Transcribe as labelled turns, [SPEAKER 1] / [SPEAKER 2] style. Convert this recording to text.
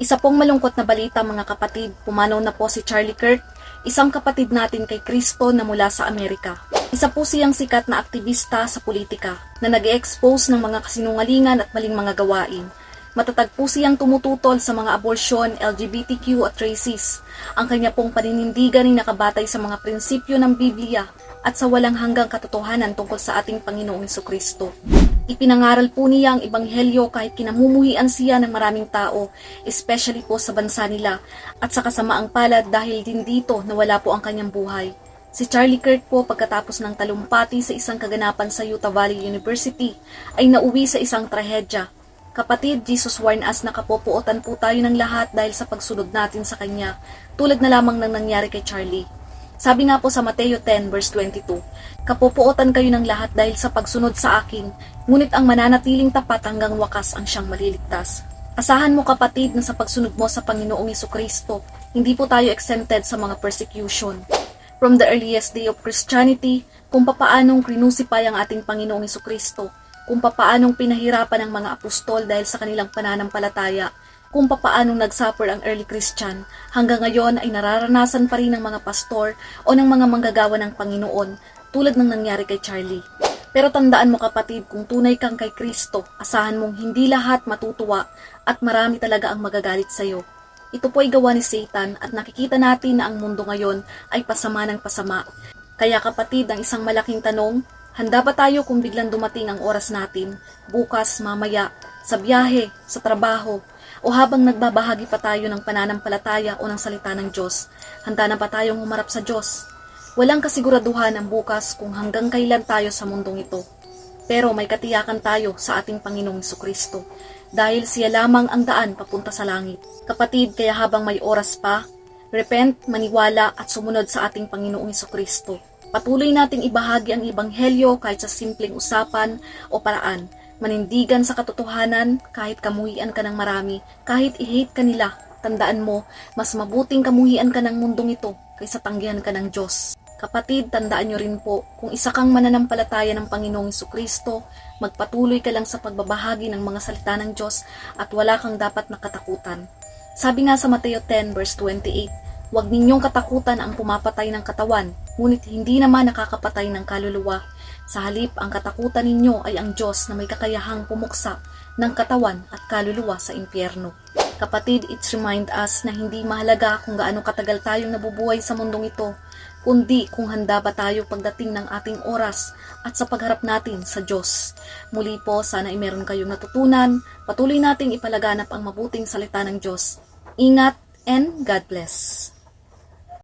[SPEAKER 1] Isa pong malungkot na balita mga kapatid, pumanaw na po si Charlie Kirk, isang kapatid natin kay Kristo na mula sa Amerika. Isa po siyang sikat na aktivista sa politika na nag expose ng mga kasinungalingan at maling mga gawain. Matatag po siyang tumututol sa mga abortion, LGBTQ at races. Ang kanya pong paninindigan ay nakabatay sa mga prinsipyo ng Biblia at sa walang hanggang katotohanan tungkol sa ating Panginoong Kristo. Ipinangaral po niya ang ebanghelyo kahit kinamumuhian siya ng maraming tao, especially po sa bansa nila, at sa kasamaang palad dahil din dito nawala po ang kanyang buhay. Si Charlie Kirk po pagkatapos ng talumpati sa isang kaganapan sa Utah Valley University ay nauwi sa isang trahedya. Kapatid, Jesus warn us na kapopuotan po tayo ng lahat dahil sa pagsunod natin sa Kanya, tulad na lamang ng nangyari kay Charlie. Sabi nga po sa Mateo 10 verse 22, Kapopuotan kayo ng lahat dahil sa pagsunod sa akin, ngunit ang mananatiling tapat hanggang wakas ang siyang maliligtas. Asahan mo kapatid na sa pagsunod mo sa Panginoong Kristo, hindi po tayo exempted sa mga persecution. From the earliest day of Christianity, kung papaanong krinusipay ang ating Panginoong Kristo, kung papaanong pinahirapan ang mga apostol dahil sa kanilang pananampalataya, kung papaanong nagsuffer ang early Christian, hanggang ngayon ay nararanasan pa rin ng mga pastor o ng mga manggagawa ng Panginoon tulad ng nangyari kay Charlie. Pero tandaan mo kapatid, kung tunay kang kay Kristo, asahan mong hindi lahat matutuwa at marami talaga ang magagalit sa iyo. Ito po ay gawa ni Satan at nakikita natin na ang mundo ngayon ay pasama ng pasama. Kaya kapatid, ang isang malaking tanong, handa ba tayo kung biglang dumating ang oras natin, bukas, mamaya, sa biyahe, sa trabaho, o habang nagbabahagi pa tayo ng pananampalataya o ng salita ng Diyos, handa na ba tayong humarap sa Diyos? Walang kasiguraduhan ang bukas kung hanggang kailan tayo sa mundong ito. Pero may katiyakan tayo sa ating Panginoong Kristo dahil siya lamang ang daan papunta sa langit. Kapatid, kaya habang may oras pa, repent, maniwala at sumunod sa ating Panginoong Kristo. Patuloy nating ibahagi ang Ebanghelyo kahit sa simpleng usapan o paraan. Manindigan sa katotohanan kahit kamuhian ka ng marami, kahit i-hate ka nila. Tandaan mo, mas mabuting kamuhian ka ng mundong ito kaysa tanggihan ka ng Diyos. Kapatid, tandaan nyo rin po, kung isa kang mananampalataya ng Panginoong Kristo, magpatuloy ka lang sa pagbabahagi ng mga salita ng Diyos at wala kang dapat nakatakutan. Sabi nga sa Mateo 10 verse 28, Huwag ninyong katakutan ang pumapatay ng katawan, ngunit hindi naman nakakapatay ng kaluluwa. Sa halip, ang katakutan ninyo ay ang Diyos na may kakayahang pumuksa ng katawan at kaluluwa sa impyerno. Kapatid, it remind us na hindi mahalaga kung gaano katagal tayong nabubuhay sa mundong ito, kundi kung handa ba tayo pagdating ng ating oras at sa pagharap natin sa Diyos. Muli po, sana ay meron kayong natutunan. Patuloy nating ipalaganap ang mabuting salita ng Diyos. Ingat and God bless.